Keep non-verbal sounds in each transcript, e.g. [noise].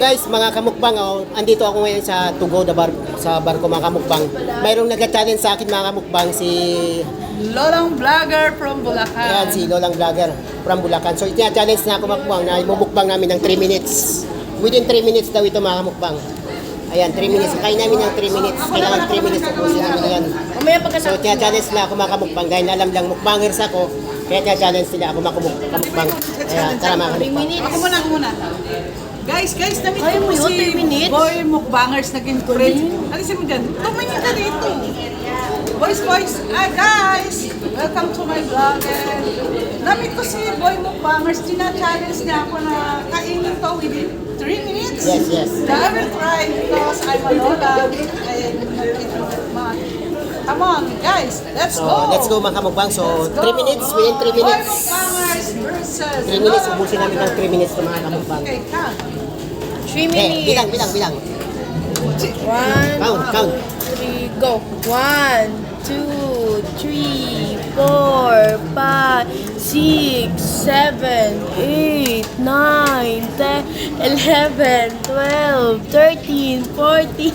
guys, mga kamukbang, oh, andito ako ngayon sa Tugo da bar sa barko mga kamukbang. Mayroong nag-challenge sa akin mga kamukbang si Lolang Vlogger from Bulacan. Ayan, si Lolang Vlogger from Bulacan. So, itina-challenge na ako makbang na imumukbang namin ng 3 minutes. Within 3 minutes daw ito mga kamukbang. Ayan, 3 minutes. Kain namin ng 3 minutes. Kailangan 3 minutes ubusin namin yan. So, tina-challenge na ako mga kamukbang. Dahil alam lang mukbangers ako, kaya tina-challenge nila ako makumuk- kamukbang. Kaya tara mga kamukbang. Ako muna, ako muna. Guys, guys, namit Kaya ko mo po yun, si 10 minutes? Boy Mukbangers naging friend. Alisin mo dyan. Tumingin ka dito. Boys, boys. Ah, guys. Welcome to my vlog. And namit ko si Boy Mukbangers. Tina-challenge niya ako na kainin to within 3 minutes. Yes, yes. Na I will try because I'm a Lola. And Come on, guys. Let's So, go. let's go mga kamukbang. So, Let's go. 3 minutes, within 3 Boy minutes. Mukbangers versus 3 minutes, Lola ubusin namin ng 3 minutes to mga kamukbang. Okay, count. 3 Okay, minutes. bilang, bilang, bilang. 1, Count, count. 3, go. 1, 2, 3, 4, 5, 6, 7, 8, 9, 10, 11, 12, 13, 14,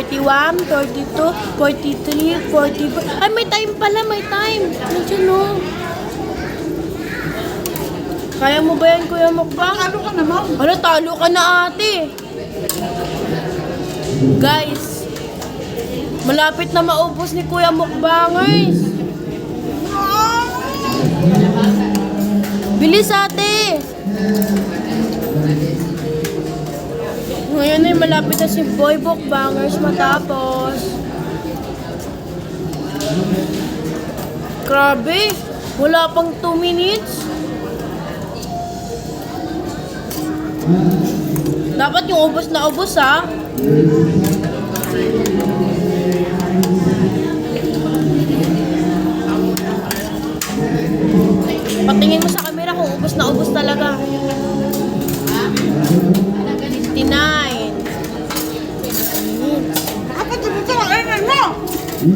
41, 42, 43, 44. Ay, may time pala, may time. Nandiyan no. Kaya mo ba yan, Kuya Mukbang? Talo ka naman. Ano, talo ka na ate. Guys, malapit na maubos ni Kuya Mukbangers. Bilis ate. Ngayon ay malapit na si Boy Mukbangers matapos. Grabe, wala pang 2 minutes. Dapat yung ubos na ubos ha. Patingin mo sa camera kung ubos na ubos talaga. 59. Kapag dito, kainin mo! Ikaw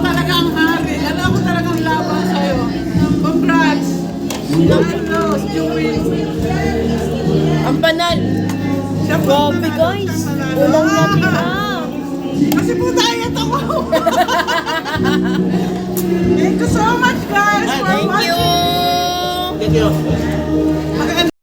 talaga ang hari. Alam ko talagang laban sa'yo. Congrats! Carlos, Jewel. Ang po Grabe guys. Ulang natin na. Kasi po diet ako. [laughs]